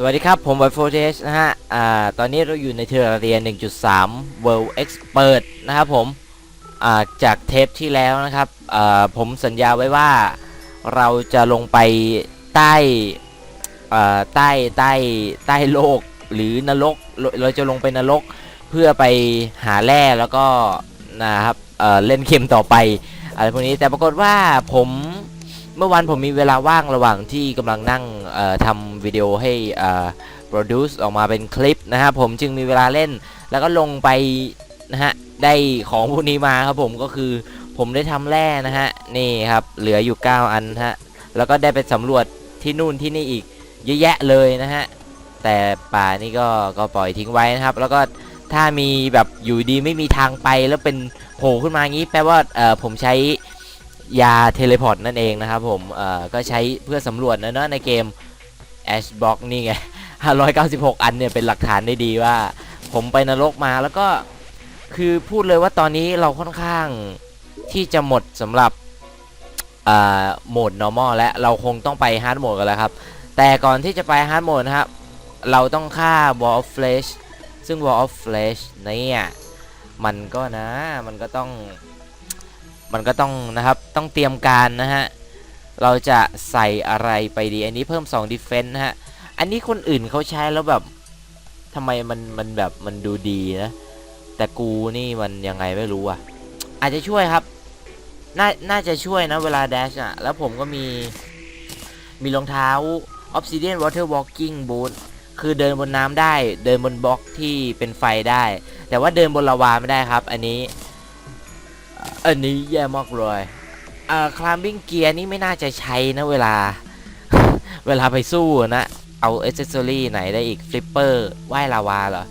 สวัสดีครับ ผมไวโฟเทสนะฮะ อ่า ตอนนี้เราอยู่ในเทอร์เรียน1.3 World Expert นะครับผม อ่า จากเทปที่แล้วนะครับ อ่า ผมสัญญาไว้ว่าเราจะลงไปใต้ อ่า ใต้ ใต้ ใต้โลกหรือนรก เราเราจะลงไปนรกเพื่อไปหาแร่แล้วก็นะครับ เอ่อ เล่นเกมต่อไปอะไรพวกนี้ แต่ปรากฏว่าผม เมื่อวานผมมีเวลาว่างระหว่างที่กำลังนั่งทำวิดีโอให้เอ่อ produce ออกมาเป็นคลิปนะครับผมจึงมีเวลาเล่น แล้วก็ลงไปนะฮะได้ของพวกนี้มาครับผมก็คือผมได้ทำแร่นะฮะนี่ครับเหลืออยู่ 9 อันฮะแล้วก็ได้ไปสำรวจที่นู่นที่นี่อีกเยอะแยะเลยนะฮะแต่ป่านี่ก็ก็ปล่อยทิ้งไว้นะครับ แล้วก็ถ้ามีแบบอยู่ดีไม่มีทางไปแล้วเป็นโผล่ขึ้นมางี้แปลว่าเออผมใช้ ยาเทเลพอร์ตนั่นเองนะครับผมเอ่อก็ใช้เพื่อสำรวจนะเนอะในเกม Ash Block นี่ไง 596 อันเนี่ยเป็นหลักฐานได้ดีว่า ผมไปนรกมาแล้วก็คือพูดเลยว่าตอนนี้เราค่อนข้างที่จะหมดสำหรับโหมด normal และเราคงต้องไป hard mode กันแล้วครับ แต่ก่อนที่จะไป hard mode นะครับ เราต้องฆ่า wall of flesh ซึ่ง wall of flesh เนี่ย มันก็นะ มันก็ต้อง มันก็ต้องนะครับต้องเตรียมการนะฮะเราจะใส่อะไรไปดี อันนี้เพิ่ม2 defense นะฮะ อันนี้คนอื่นเขาใช้แล้วแบบทำไมมันมันแบบมันดูดีนะ แต่กูนี่มันยังไงไม่รู้อะ อาจจะช่วยครับ น่าน่าจะช่วยนะเวลา dash อะ แล้วผมก็มี มีรองเท้า obsidian water walking boot คือเดินบนน้ำได้ เดินบนบล็อกที่เป็นไฟได้ แต่ว่าเดินบนลาวาไม่ได้ครับ อันนี้ อันนี้แย่มากเลยอ่าคลามบิ้งเกียร์นี่ไม่น่าจะใช้นะเวลา เวลาไปสู้นะ เอาเอเซอรี่ไหนได้อีกฟลิปเปอร์ว่ายลาวาเหรอ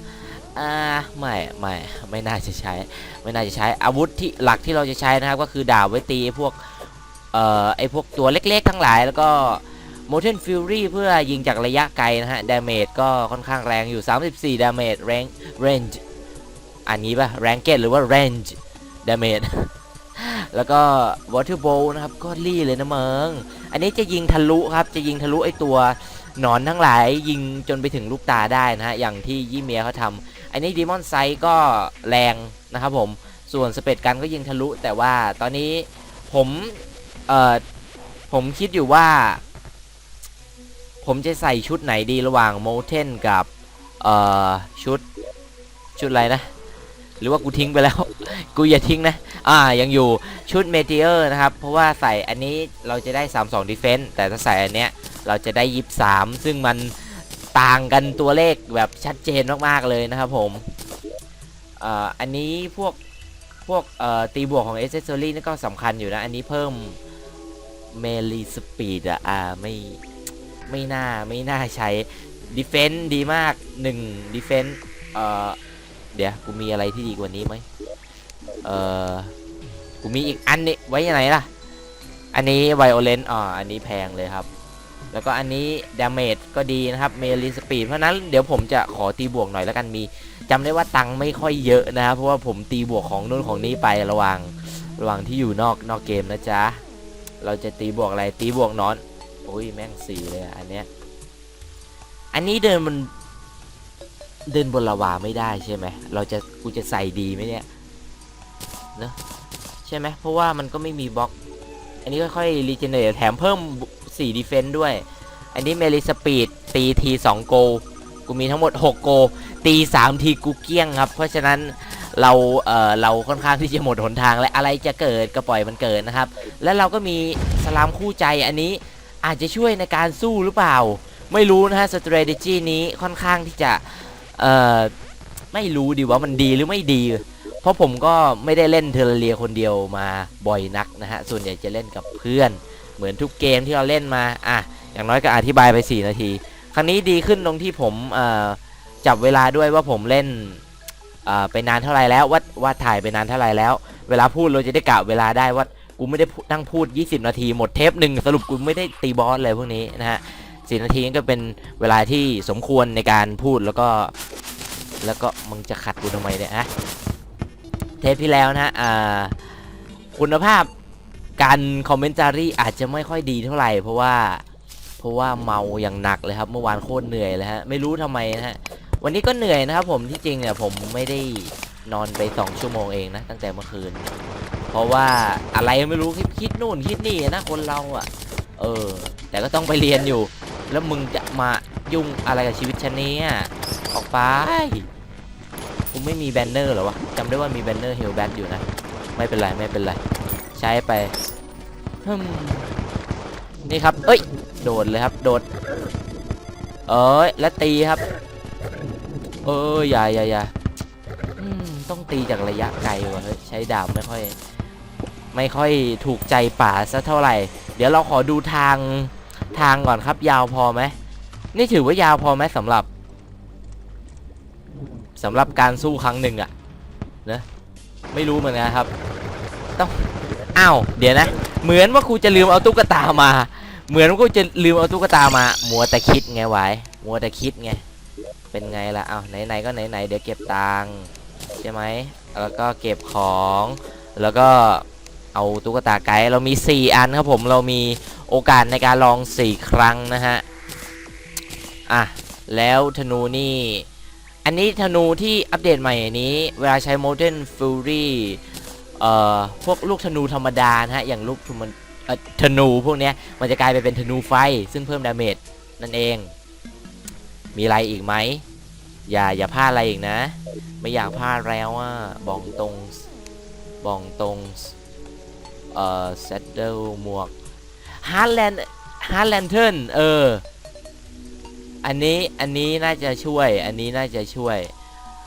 อ่าไม่ไม่ไม่น่าจะใช้ ไม่น่าจะใช้อาวุธที่หลักที่เราจะใช้นะครับก็คือดาบไว้ตีไอ้พวกเอ่อไอพวกตัวเล็กๆทั้งหลายแล้วก็ Motion Fury เพื่อยิงจากระยะไกลนะฮะ Damage ก็ค่อนข้างแรงอยู่ 34 Damage Range Range อันนี้ปะ Ranked หรือว่าเรนจ์ Range Damage แล้วก็ Water Bowl นะครับก็รี่เลยนะเมิงอันนี้จะยิงทะลุครับ จะยิงทะลุไอตัวหนอนทั้งหลายยิงจนไปถึงลูกตาได้นะฮะอย่างที่ยี่เมียเขาทำอันนี้ Demon Sight ก็แรงนะครับผมส่วนสเปดกันก็ยิงทะลุ แต่ว่าตอนนี้ผมเอ่อผมคิดอยู่ว่า ผมจะใส่ชุดไหนดีระหว่างโมเทนกับเอ่อชุดชุดอะไรนะ หรือว่ากูทิ้งไปแล้ว กูอย่าทิ้งนะ อ่า ยังอยู่ชุดเมเทียร์นะครับ เพราะว่าใส่อันนี้เราจะได้ 32 Defense แต่ถ้าใส่อันเนี้ยเราจะได้ 23 ซึ่งมันต่างกันตัวเลขแบบชัดเจนมาก ๆ เลยนะครับผมเอ่ออันนี้พวกพวกเอ่อตีบวกของ Accessory นี่ก็สำคัญอยู่นะ อันนี้เพิ่มเมลีสปีดอะอ่า ไม่ ไม่น่า ไม่น่าใช้ Defense ดีมาก1 Defense เอ่อ เดี๋ยวกูมีอะไรที่ดีกว่านี้ไหมเออกูมีอีกอันนี้ไว้ยังไงล่ะ อันนี้ไวโอเลนอ่าอันนี้แพงเลยครับ แล้วก็อันนี้ดาเมจก็ดีนะครับเมลีสปีดเพราะนั้นเดี๋ยวผมจะขอตีบวกหน่อยแล้วกันมีจำได้ว่าตังค์ไม่ค่อยเยอะนะครับ เพราะว่าผมตีบวกของนู่นของนี้ไประหว่างระหว่างที่อยู่นอกนอกเกมนะจ๊ะ เราจะตีบวกอะไรตีบวกนอนโอ้ยแม่งสีเลยอะอันเนี้ยอันนี้เดินมัน เดินบนลาวาไม่ได้ใช่ไหมเราจะกูจะใส่ดีไหมเนี่ยเนอะใช่ไหมเพราะว่ามันก็ไม่มีบล็อก อันนี้ค่อยๆรีเจเนเรตแถมเพิ่ม4ดีเฟนต์ด้วย อันนี้เมลิสปีดตีที2โกกูมีทั้งหมด 6 โก ตี 3 ทีกูเกี้ยงครับ เพราะฉะนั้นเราเอ่อเราค่อนข้างที่จะหมดหนทางและอะไรจะเกิดก็ปล่อยมันเกิดนะครับ แล้วเราก็มีสลามคู่ใจอันนี้อาจจะช่วยในการสู้หรือเปล่า ไม่รู้นะฮะ strategy นี้ค่อนข้างที่จะ เอ่อไม่รู้ดีว่ามันดีหรือไม่ดี เพราะผมก็ไม่ได้เล่นเทอร์เรียคนเดียวมาบ่อยนักนะฮะส่วนใหญ่จะเล่นกับเพื่อน เหมือนทุกเกมที่เราเล่นมาอะอย่างน้อยก็อธิบายไป 4 นาที ครั้งนี้ดีขึ้นตรงที่ผมเอ่อจับเวลาด้วยว่าผมเล่นเอ่อไปนานเท่าไหร่แล้วว่าว่าถ่ายไปนานเท่าไหร่แล้ว เวลาพูดเราจะได้กะเวลาได้ว่ากูไม่ได้นั่งพูด 20 นาทีหมดเทปหนึ่งสรุปกูไม่ได้ตีบอสเลยพวกนี้นะฮะ สี่นาทีนี่ก็เป็นเวลาที่สมควรในการพูดแล้วก็ แล้วก็มึงจะขัดกูทำไมเนี่ยฮะเทปที่แล้วนะฮะอ่าคุณภาพการคอมเมนต์จารีอาจจะไม่ค่อยดีเท่าไหร่ เพราะว่าผราะว่าเมาอย่างหนักเลยครับ เมื่อวานโคตรเหนื่อยเลยฮะไม่รู้ทำไมนะฮะวันนี้ก็เหนื่อยนะครับ ผมที่จริงเนี่ยผมไม่ได้นอนไปสองชั่วโมงเองนะตั้งแต่เมื่อคืน เพราะว่าอะไรไม่รู้คิดคิดนู่นคิดนี่นะคนเราอะ่ะ เออ แต่ก็ต้องไปเรียนอยู่ แล้วมึงจะมายุ่งอะไรกับชีวิตฉันเนี่ยออกไปกูไม่มีแบนเนอร์หรอวะจำได้ว่ามีแบนเนอร์เฮลแบทอยู่นะ ไม่เป็นไรไม่เป็นไร ใช้ไปฮึมนี่ครับเอ้ย โดดเลยครับ โดด เอ้ย แล้วตีครับ เอออย่าอย่าอย่าต้องตีจากระยะไกลว่ะเฮ้ย ใช้ดาบไม่ค่อย ไม่ค่อยถูกใจป่าสักเท่าไหร่ เดี๋ยวเราขอดูทาง ทางก่อนครับ ยาวพอไหมนี่ถือว่ายาวพอไหมสำหรับสำหรับการสู้ครั้งหนึ่งอะนะไม่รู้เหมือนกันครับ ต้องอ้าวเดี๋ยวนะ เหมือนว่าครูจะลืมเอาตุ๊กตามา เหมือนว่าครูจะลืมเอาตุ๊กตามามัวแต่คิดไงไว้มัวแต่คิดไงเป็นไงล่ะอ้าวไหนๆก็ไหนๆเดี๋ยวเก็บตังค์ใช่ไหมแล้วก็เก็บของแล้วก็ เอาตุ๊กตาไกด์เรามี 4 อันครับผมเรามีโอกาสในการลอง 4 ครั้งนะฮะอะแล้วธนูนี่ อันนี้ธนูที่อัปเดตใหม่นี้ เวลาใช้ Modern Fury เอ่อพวกลูกธนูธรรมดานะฮะ อย่างลูกธนูพวกเนี้ยมันจะกลายไปเป็นธนูไฟ ซึ่งเพิ่มดาเมจนั่นเอง มีอะไรอีกไหม อย่าอย่าพลาดอะไรอีกนะ ไม่อยากพลาดแล้วอะบองตรงบองตรง เอ่อ s ซ d เดิลหมวกฮาร์แลนด์ฮาร์แลนเทิร์นเออ อันนี้อันนี้น่าจะช่วย อันนี้น่าจะช่วย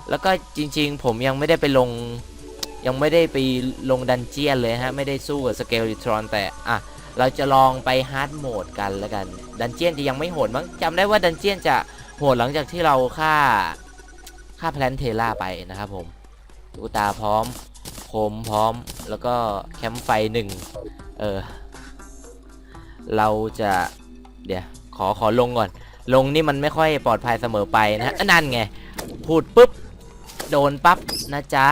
แล้วก็จริง ๆ ผมยังไม่ได้ไปลง ยังไม่ได้ไปลงดันเจียนเลยฮะ ไม่ได้สู้กับสเกลิทรอนแต่ อะ เราจะลองไปฮาร์ดโหมดกันแล้วกัน ดันเจียนจะยังไม่โหดมั้งจำได้ว่าดันเจียนจะโหดหลังจากที่เราฆ่าฆ่าแพลนเทล่าไปนะครับผมตุ๊กตาพร้อม คมพร้อมแล้วก็แคมป์ไฟหนึ่งเออ เราจะเดี๋ยวขอขอลงก่อน ลงนี่มันไม่ค่อยปลอดภัยเสมอไปนะฮะนั่นไง พูดปุ๊บ โดนปั๊บนะจ๊ะ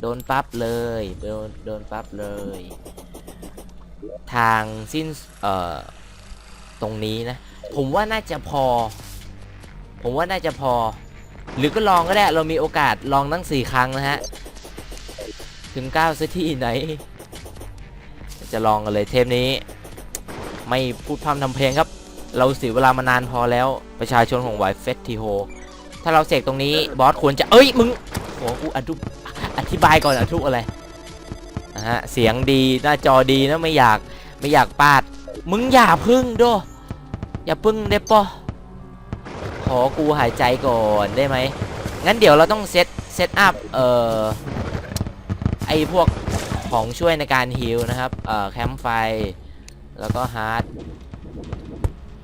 โดนปั๊บเลย โดนโดนปั๊บเลย ทางสิ้นเอ่อตรงนี้นะ ผมว่าน่าจะพอ ผมว่าน่าจะพอ หรือก็ลองก็ได้ เรามีโอกาสลองตั้งสี่ครั้งนะฮะ ถึงเก้าซะที่ไหน จะลองกันเลยเทปนี้ ไม่พูดพร่ำทำเพลงครับ เราเสียเวลามานานพอแล้วประชาชนของไวเฟสติโฮถ้าเราเสกตรงนี้บอสควรจะเอ้ยมึงโหกูอธิบอธิบายก่อนอทุกอะไรนะฮะเสียงดีหน้าจอดีนะไม่อยากไม่อยากปาด มึงอย่าพึ่งโดอย่าพึ่งได้ปะขอกูหายใจก่อนได้ไหมงั้นเดี๋ยวเราต้องเซตเซตอัพเอ่อ ไอพวกของช่วยในการฮิลนะครับ เอ่อแคมป์ไฟ แล้วก็ฮาร์ด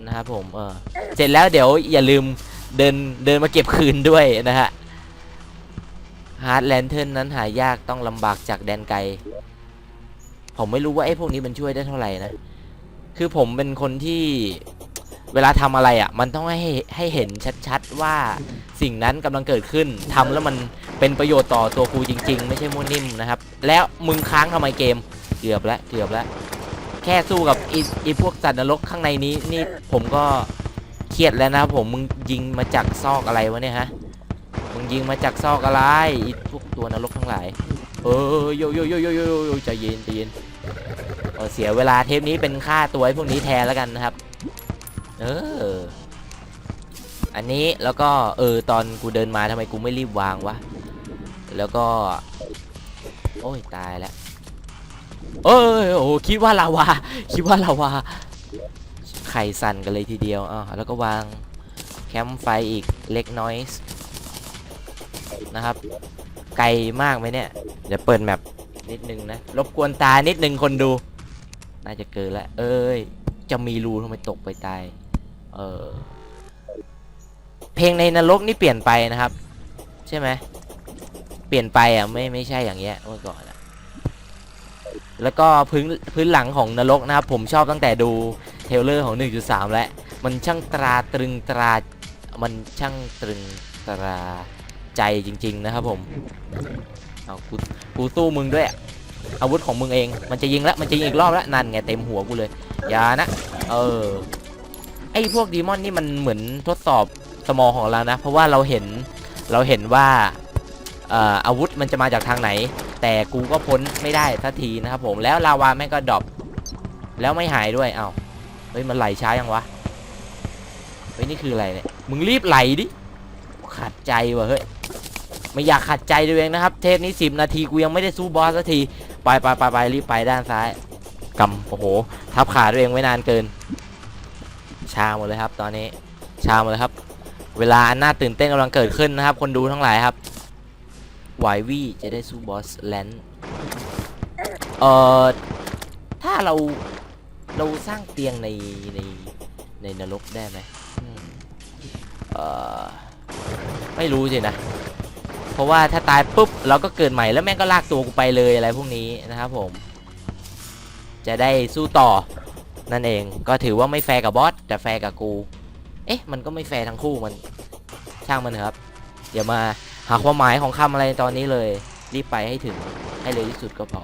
นะครับผม เออ เสร็จแล้วเดี๋ยวอย่าลืมเดินเดินมาเก็บคืนด้วยนะฮะ ฮาร์ดแลนเทิร์นนั้นหายากต้องลำบากจากแดนไกล ผมไม่รู้ว่าไอ้พวกนี้มันช่วยได้เท่าไหร่นะ คือผมเป็นคนที่ เวลาทำอะไรอะ่ะ มันต้องให้ให้เห็นชัดๆว่าสิ่งนั้นกำลังเกิดขึ้นทำแล้วมันเป็นประโยชน์ต่อตัวกูจริง ๆ ไม่ใช่มั่วนิ่มนะครับ แล้วมึงค้างทำไมเกม เกือบแล้วเกือบแล้ว แค่สู้กับอีอพวกสัตว์นรกข้างในนี้นี่ผมก็เครียดแล้วนะครับผมมึงยิงมาจากซอกอะไรวะเนี่ยฮะมึงยิงมาจากซอกอะไรอีพวกตัวนรกทั้งหลายเออโยโยโยโยโยโยใจเย็นใจเย็นเออเสียเวลาเทปนี้เป็นค่าตัวไอ้พวกนี้แทนแล้วกันนะครับ เออ อันนี้แล้วก็เออตอนกูเดินมาทำไมกูไม่รีบวางวะ แล้วก็ โอ้ยตายแล้วเอ้ยโอ้คิดว่าลาวา คิดว่าลาวา ไข่สั่นกันเลยทีเดียวอ่าแล้วก็วางแคมป์ไฟอีกเล็กน้อยนะครับ ไกลมากไหมเนี่ย เดี๋ยวเปิดแมปนิดนึงนะ รบกวนตานิดนึงคนดู น่าจะเกินแล้ว เอ้ย จะมีรูทำไมตกไปตาย เออเพลงในนรกนี่เปลี่ยนไปนะครับ ใช่ไหมเปลี่ยนไปอะไม่ไม่ใช่อย่างเงี้ยเมื่อก่อนอะแล้วก็พื้นพื้นหลังของนรกนะครับ ผมชอบตั้งแต่ดูเทเลอร์ของ 1.3 แล้วมันช่างตราตรึงตรา มันช่างตรึงตราใจจริง ๆ นะครับผมเอากูกูสู้มึงด้วยอาวุธของมึงเอง มันจะยิงแล้วมันจะยิงอีกรอบแล้วนั่นไงเต็มหัวกูเลยอย่านะ เออ ไอ้พวกดีมอนนี่มันเหมือนทดสอบสมองของเรานะ เพราะว่าเราเห็นเราเห็นว่าอาวุธมันจะมาจากทางไหน แต่กูก็พ้นไม่ได้สักทีนะครับผมแล้วลาวาแม่งก็ดรอปแล้วไม่หายด้วยเอ้าเฮ้ยมันไหลช้ายังวะเฮ้ยนี่คืออะไรเนี่ยมึงรีบไหลดิขัดใจวะเฮ้ยไม่อยากขัดใจตัวเองนะครับ เทปนี้ 10 นาทีกูยังไม่ได้สู้บอสสักทีไปไปไปไปรีบไปด้านซ้ายกำโอ้โหทับขาตัวเองไว้นานเกิน ชาหมดเลยครับ ตอนนี้ชาหมดเลยครับ เวลาอันน่าตื่นเต้นกำลังเกิดขึ้นนะครับ คนดูทั้งหลายครับววี่จะได้สู้บอสแลนด์เอ่อถ้าเราเราสร้างเตียงในในในนรกได้ไหมอืมเอ่อไม่รู้สินะ เพราะว่าถ้าตายปุ๊บเราก็เกิดใหม่แล้วแม่งก็ลากตัวกูไปเลยอะไรพวกนี้นะครับผม จะได้สู้ต่อ นั่นเองก็ถือว่าไม่แฟร์กับบอสแต่แฟร์กับกู เอ๊ะ มันก็ไม่แฟร์ทั้งคู่มัน ช่างมันเถอะครับ เดี๋ยวมาหาความหมายของคำอะไรตอนนี้เลย รีบไปให้ถึงให้เร็วที่สุดก็พอ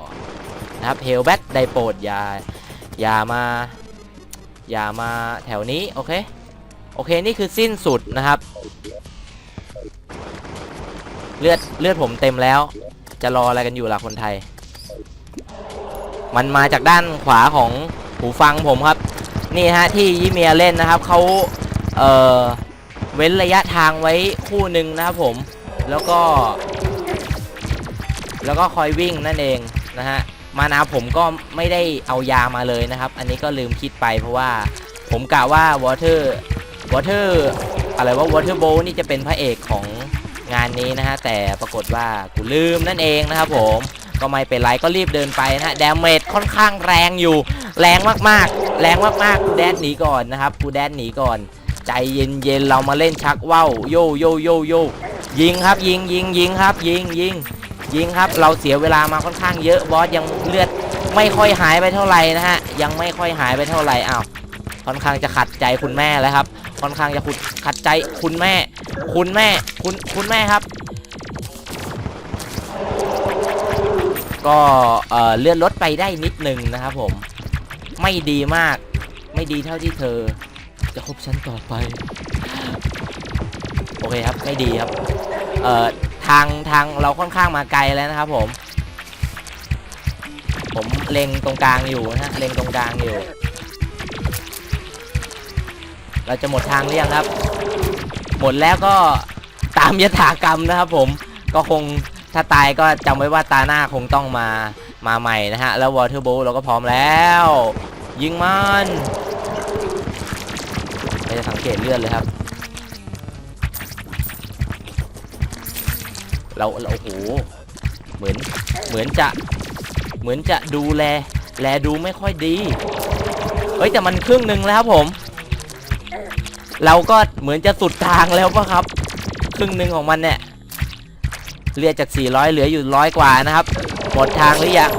นะครับเฮลแบทได้โปรดอย่าอย่ามาอย่ามาแถวนี้ โอเค โอเค นี่คือสิ้นสุดนะครับ เลือดเลือดผมเต็มแล้ว จะรออะไรกันอยู่ล่ะคนไทย มันมาจากด้านขวาของ หูฟังผมครับ นี่ฮะที่ยิเมียเล่นนะครับเขาเอ่อเว้นระยะทางไว้คู่หนึ่งนะครับผม แล้วก็ แล้วก็คอยวิ่งนั่นเองนะฮะมานาผมก็ไม่ได้เอายามาเลยนะครับ อันนี้ก็ลืมคิดไปเพราะว่าผมกะว่าวอเตอร์วอเตอร์อะไรว่าวอเตอร์โบนี่จะเป็นพระเอกของงานนี้นะฮะแต่ปรากฏว่ากูลืมนั่นเองนะครับผม ก็ไม่เป็นไรก็รีบเดินไปนะฮะดาเมจค่อนข้างแรงอยู่ แรงมากๆ แรงมากๆกูแดนหนีก่อนนะครับกูแดนหนีก่อน ใจเย็นๆเรามาเล่นชักว่าวโยโยโยโยยิงครับยิงยิงยิงครับ ยิงยิงยิงครับ เราเสียเวลามาค่อนข้างเยอะบอสยังเลือดไม่ค่อยหายไปเท่าไหร่นะฮะยังไม่ค่อยหายไปเท่าไหร่อ้าวค่อนข้างจะขัดใจคุณแม่แล้วครับ ค่อนข้างจะขุดขัดใจคุณแม่ คุณแม่ คุณคุณแม่ครับ ก็เอ่อเลื่อนรถไปได้นิดนึงนะครับผม ไม่ดีมาก ไม่ดีเท่าที่เธอ จะคบฉันต่อไป โอเคครับ ไม่ดีครับเอ่อทางทางเราค่อนข้างมาไกลแล้วนะครับผม ผมเล็งตรงกลางอยู่นะฮะ เล็งตรงกลางอยู่ เราจะหมดทางหรือยังครับ หมดแล้วก็ตามยถากรรมนะครับผม ก็คง ถ้าตายก็จำไว้ว่าตาหน้าคงต้องมามาใหม่นะฮะ แล้ววอเตอร์โบเราก็พร้อมแล้ว ยิงมันเราจะสังเกตเลือดเลยครับ เราเราโอ้โหเหมือนเหมือนจะเหมือนจะดูแล แลดูไม่ค่อยดี เฮ้ยแต่มันครึ่งหนึ่งแล้วครับผม เราก็เหมือนจะสุดทางแล้วปะครับ ครึ่งหนึ่งของมันเนี่ย เลือดจาก 400 เหลืออยู่ร้อยกว่านะครับ หมดทางหรือยัง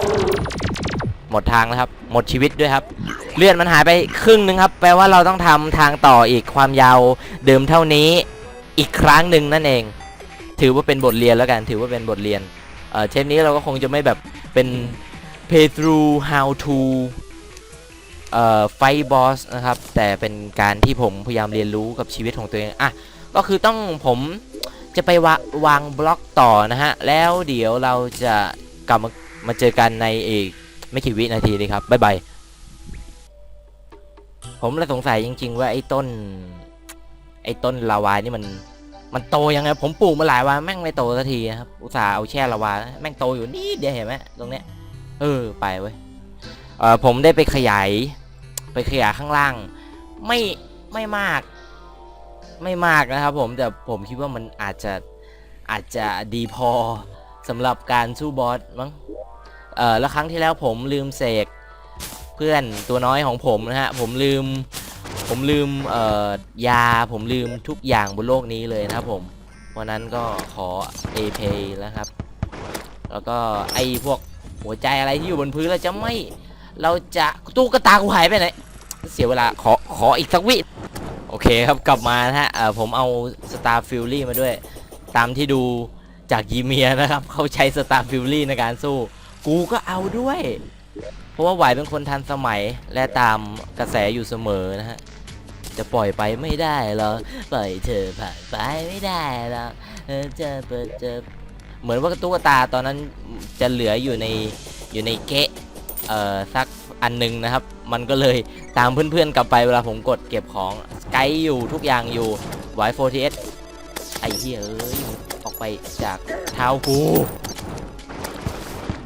หมดทางแล้วครับ หมดชีวิตด้วยครับ เลือดมันหายไปครึ่งหนึ่งครับ แปลว่าเราต้องทำทางต่ออีกความยาวเดิมเท่านี้อีกครั้งหนึ่งนั่นเอง ถือว่าเป็นบทเรียนแล้วกัน ถือว่าเป็นบทเรียน เอ่อเทปนี้เราก็คงจะไม่แบบเป็น play through how to เอ่อ fight boss นะครับ แต่เป็นการที่ผมพยายามเรียนรู้กับชีวิตของตัวเอง อะ ก็คือต้องผม จะไปวาวางบล็อกต่อนะฮะ แล้วเดี๋ยวเราจะกลับมามาเจอกันในอีกไม่กี่วินาทีนี้ครับ บ๊ายบาย ผมเลยสงสัยจริง ๆ ว่าไอ้ต้น ไอ้ต้นลาวานี่มัน มันโตยังไง ผมปลูกมาหลายวันแม่งไม่โตสักทีนะครับ อุตส่าห์เอาแช่ลาวา แม่งโตอยู่นี่เดียวเห็นไหมตรงเนี้ย เออ ไปเว้ย เออผมได้ไปขยาย ไปขยายข้างล่าง ไม่ ไม่มาก ไม่มากนะครับผมแต่ผมคิดว่ามันอาจจะอาจจะดีพอสำหรับการสู้บอสมั้งเออแล้วครั้งที่แล้วผมลืมเสกเพื่อนตัวน้อยของผมนะฮะผมลืมผมลืมเอ่อยาผมลืมทุกอย่างบนโลกนี้เลยนะครับผมวันนั้นก็ขอเอเพแล้วครับ แล้วก็ไอพวกหัวใจอะไรที่อยู่บนพื้นเราจะไม่เราจะตู้กระตากูหายไปไหนเสียเวลาขอขออีกสักวิ โอเคครับกลับมานะฮะผมเอา Star Fury มาด้วย ตามที่ดูจากยีเมียนะครับเขาใช้ Star Fury ในการสู้ กูก็เอาด้วย เพราะว่าไหวเป็นคนทันสมัยและตามกระแสอยู่เสมอนะฮะจะปล่อยไปไม่ได้หรอปล่อยเธอผ่านไปไม่ได้หรอเออเจอเปิดเจอเหมือนว่าตุ๊กตาตอนนั้นจะเหลืออยู่ในอยู่ในเกะเอ่อสัก อันหนึงนะครับ มันก็เลยตามเพื่อนๆกลับไปเวลาผมกดเก็บของสกายอยู่ทุกอย่างอยู่ Y4TS ไอ้เหี้ยเอ้ยออกไปจากเท้ากู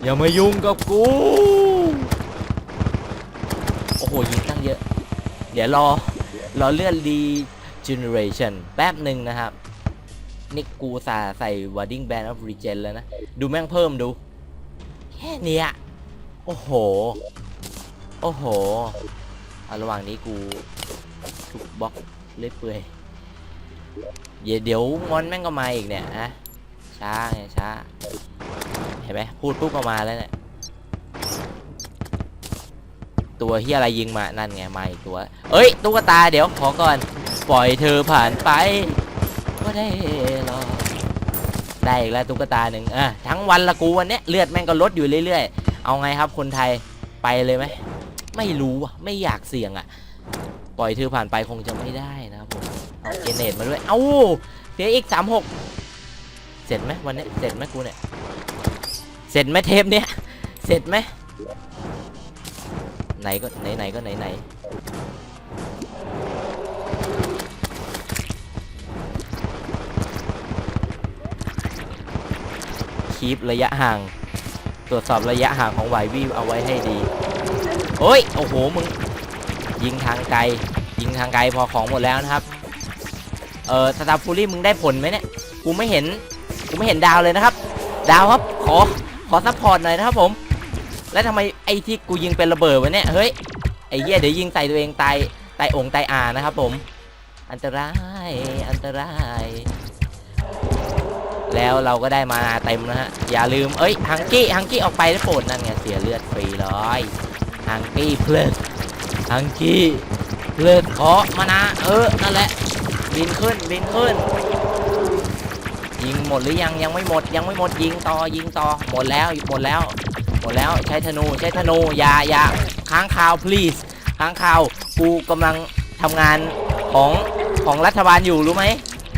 อย่ามายุ่งกับกู โอ้โห ยิงตั้งเยอะ เดี๋ยวรอ รอเลื่อนรีเจเนเรชันแป๊บหนึ่งนะครับ นี่กูสาใส่ Warding Band of Regen แล้วนะ ดูแม่งเพิ่มดู แค่เนี้ยโอ้โหโอ้โหเอาระหว่างนี้กูทุบบล็อกเลื่อยเปื่อยเดี๋ยวเดี๋ยวมอนแม่งก็มาอีกเนี่ยอะช้าไงช้า เห็นไหมพูดปุ๊บก็มาแล้วเนี่ย ตัวเฮียอะไรยิงมา นั่นไงมาอีกตัว เอ้ยตุ๊กตาเดี๋ยวขอก่อน ปล่อยเธอผ่านไปก็ได้หรอได้อีกแล้วตุ๊กตาหนึ่งอะทั้งวันละกูวันเนี้ยเลือดแม่งก็ลดอยู่เรื่อยๆ เอาไงครับคนไทยไปเลยไหม ไม่รู้อะไม่อยากเสี่ยงอะ ปล่อยเธอผ่านไปคงจะไม่ได้นะครับผมเอาเกเนตมาด้วย เอ้าเสียอีกสามหกเสร็จไหมวันนี้เสร็จไหมกูเนี่ยเสร็จไหมเทปเนี้ยเสร็จไหมไหนก็ไหนไหนก็ไหนไหนคีประยะห่าง ตรวจสอบระยะห่างของไววิวเอาไว้ให้ดี โอ้ย โอ้โห มึง ยิงทางไกล ยิงทางไกลพอของหมดแล้วนะครับ เออสตาร์ฟูรี่มึงได้ผลไหมเนี่ย กูไม่เห็น กูไม่เห็นดาวเลยนะครับ ดาวครับ ขอ ขอซัพพอร์ตหน่อยนะครับผม แล้วทำไมไอ้ที่กูยิงเป็นระเบิดวะเนี่ย เฮ้ย ไอ้เหี้ยเดี๋ยวยิงใส่ตัวเองตาย ตายองค์ตายอานะครับผม อันตราย อันตราย แล้วเราก็ได้มาเต็มนะฮะ อย่าลืม เอ้ย ฮังกี้ ฮังกี้ออกไปได้โปรดนั่นไง เสียเลือดฟรีเลย ฮังกี้เพลิดฮังกี้เพลิดขอมานะ เออ นั่นแหละ บินขึ้น บินขึ้น ยิงหมดหรือยัง ยังไม่หมด ยังไม่หมด ยิงต่อ ยิงต่อ หมดแล้ว หมดแล้ว หมดแล้ว ใช้ธนู ใช้ธนู อย่าอย่าค้างคาว please ค้างคาว กูกำลังทำงานของของรัฐบาลอยู่รู้ไหม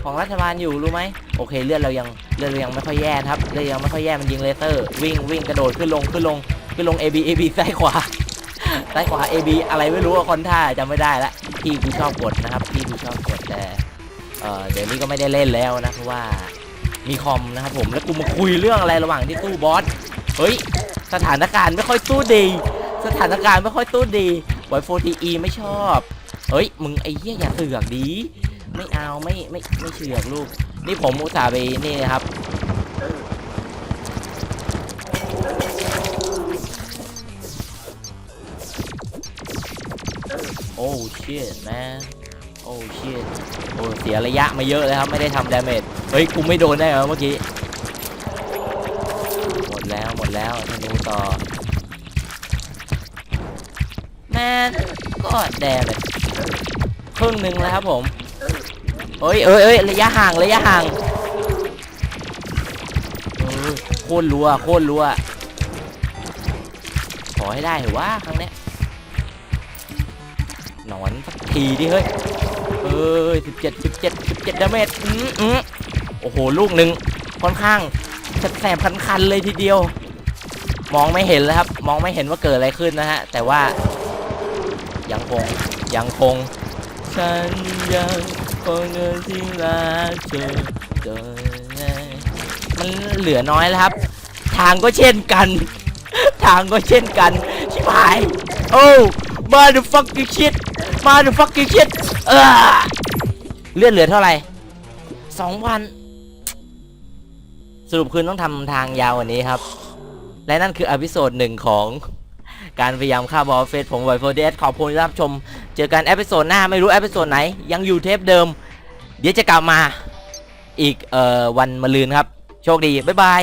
ของรัฐบาลอยู่รู้ไหม โอเคเลือดเรายังเลือดเรายังไม่ค่อยแย่ครับเลือดยังไม่ค่อยแย่มันยิงเลเซอร์ วิ่งวิ่งกระโดดขึ้นลงขึ้นลงขึ้นลง AB AB ซ้ายขวา ซ้ายขวา AB อะไรไม่รู้ว่าคอนท่าจำไม่ได้ละพี่กูชอบกดนะครับพี่กูชอบกดแต่เออเดี๋ยวนี้ก็ไม่ได้เล่นแล้วนะเพราะว่ามีคอมนะครับผมแล้วกูมาคุยเรื่องอะไรระหว่างที่สู้บอสเฮ้ยสถานการณ์ไม่ค่อยสู้ดี สถานการณ์ไม่ค่อยสู้ดีไวโฟทีอีไม่ชอบเฮ้ยมึงไอ้เหี้ยอย่าเสือกดีไม่เอาไม่ไม่ไม่เชือกลูก นี่ผมอุตส่าห์ไปนี่นะครับ โอ้เชิตแมนโอ้เชิตโอ้เสียระยะมาเยอะเลยครับไม่ได้ทำดาเมจเฮ้ยกูไม่โดนได้เหรอเมื่อกี้หมดแล้วหมดแล้วธนูต่อแมนก็แดงเลยครึ่งหนึ่งแล้วครับผมเอ้ยเอ้ยเอ้ยระยะห่างระยะห่างโคตรรัวโคตรรัวขอให้ได้เถอว่าครั้งนี้ ทีดิเฮ้ย เอ้ยสิบเจ็ดสิบเจ็ดสิบเจ็ดดาเมจอืมอืมโอ้โห ลูกหนึ่งค่อนข้างแสบคันๆเลยทีเดียว มองไม่เห็นแล้วครับ มองไม่เห็นว่าเกิดอะไรขึ้นนะฮะ แต่ว่า ยังคง ยังคง ฉันยังคงเงินที่รักเธอจนมันเหลือน้อยแล้วครับ ทางก็เช่นกัน ทางก็เช่นกัน ชิบหาย โอ้มาดูฟังกี้ชีต motherfucking shit motherfucking shit เออเลือดเหลือเท่าไหร่สองพันสรุปคือต้องทำทางยาวกวันนี้ครับ และนั่นคืออพิโซดหนึ่งของการพยายามฆ่าบอสเฟสผมไวโฟเดสขอบคุณที่รับชม เจอกันเอพิโซดหน้าไม่รู้เอพิโซดไหน ยังอยู่เทปเดิม เดี๋ยวจะกลับมาอีกเอ่อวันมะรืนครับ โชคดี บ๊ายบาย